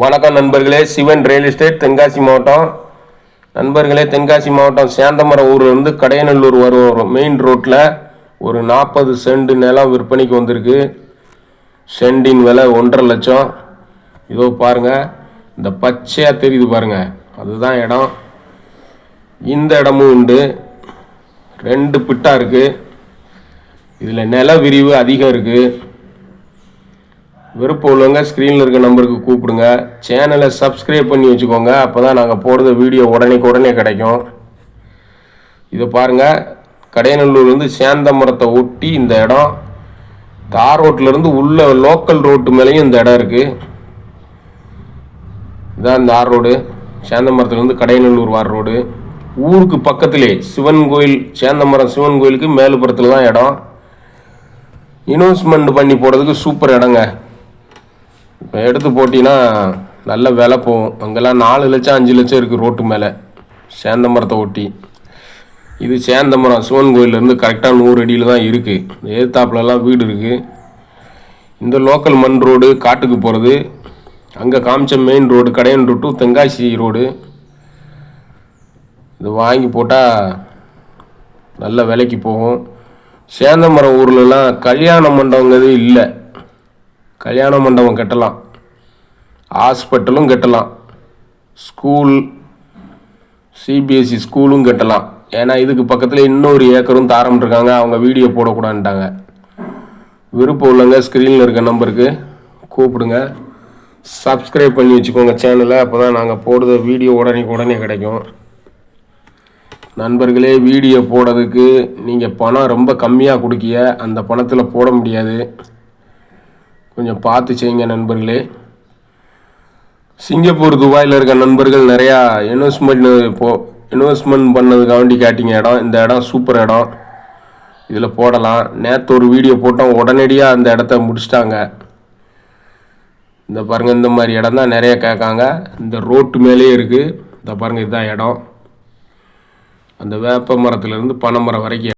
வணக்கம் நண்பர்களே Sivan real estate Tenkasi மாவட்டம். நண்பர்களே தென்காசி மாவட்டம் சேந்தமரம் ஊர்லேருந்து கடையநல்லூர் வரும் மெயின் ரோட்டில் ஒரு நாற்பது செண்டு நிலம் விற்பனைக்கு வந்திருக்கு. சென்டின் விலை ஒன்றரை லட்சம். இதோ பாருங்கள் இந்த பச்சையாக தெரியுது பாருங்கள் அதுதான் இடம். இந்த இடமும் உண்டு. ரெண்டு பிட்டா இருக்குது இதில் நில விரிவு அதிகம் இருக்குது விருப்பம் உள்ளவங்க ஸ்க்ரீனில் இருக்க நம்பருக்கு கூப்பிடுங்க. சேனலை சப்ஸ்கிரைப் பண்ணி வச்சுக்கோங்க. அப்போ தான் நாங்கள் போடுற வீடியோ உடனே உடனே கிடைக்கும். இதை பாருங்கள் கடையநல்லூர்லேருந்து சேந்தமரத்தை ஒட்டி இந்த இடம். தார் ரோட்லேருந்து உள்ள லோக்கல் ரோட்டு மேலேயும் இந்த இடம் இருக்குது இதான் இந்த ஆர் ரோடு. சேந்தமரத்துலேருந்து கடையநல்லூர் வார் ரோடு. ஊருக்கு பக்கத்திலே சிவன் கோயில் சேந்தமரம் சிவன் கோயிலுக்கு மேலுப்புறத்தில் தான் இடம். இன்வெஸ்ட்மெண்ட் பண்ணி போகிறதுக்கு சூப்பர் இடங்க. எடுத்து போட்டிங்கன்னா நல்ல விலை போகும். அங்கெல்லாம் நாலு லட்சம் அஞ்சு லட்சம் இருக்குது ரோட்டு மேலே. சேந்தமரத்தை ஒட்டி. இது சேந்தமரம் சிவன் கோயிலேருந்து கரெக்டாக நூறு அடியில் தான் இருக்குது எதிர்த்தாப்புலலாம் வீடு இருக்குது இந்த லோக்கல் மண் ரோடு காட்டுக்கு போகிறது அங்கே காமிச்ச main road Kadayan to Tenkasi road. இது வாங்கி போட்டால் நல்ல விலைக்கு போகும். சேந்தமரம் ஊர்லலாம் கல்யாண மண்டபங்கிறது இல்லை. கல்யாண மண்டபம் கட்டலாம். ஹாஸ்பிட்டலும் கட்டலாம். ஸ்கூல் சிபிஎஸ்சி ஸ்கூலும் கட்டலாம். ஏன்னா இதுக்கு பக்கத்தில் இன்னொரு ஏக்கரும் தாரம் இருக்காங்க. அவங்க வீடியோ போடக்கூடாதுன்ட்டாங்க. விருப்பம் உள்ளவங்க ஸ்க்ரீனில் இருக்க நம்பருக்கு கூப்பிடுங்க. சப்ஸ்கிரைப் பண்ணி வச்சுக்கோங்க சேனலை அப்போ தான் நாங்கள் போடுற வீடியோ உடனே உடனே கிடைக்கும். நண்பர்களே வீடியோ போடுறதுக்கு நீங்கள் பணம் ரொம்ப கம்மியாக கொடுக்கிய அந்த பணத்தில் போட முடியாது. கொஞ்சம் பார்த்து செய்யுங்க நண்பர்களே. சிங்கப்பூர் துபாயில் இருக்க நண்பர்கள் நிறையா இன்வெஸ்ட்மெண்ட் போ இன்வெஸ்ட்மெண்ட் பண்ணதுக்காண்டி கேட்டிங்க. இடம் இந்த இடம் சூப்பர் இடம். இதில் போடலாம். நேற்று ஒரு வீடியோ போட்டோம். உடனடியாக அந்த இடத்த முடிச்சிட்டாங்க. இந்த பாருங்கள் இந்த மாதிரி இடம் தான் நிறைய கேட்காங்க. இந்த ரோட்டு மேலேயே இருக்குது இந்த பாருங்கள் இதுதான் இடம். அந்த வேப்ப மரத்துலேருந்து பனை மரம் வரைக்கும்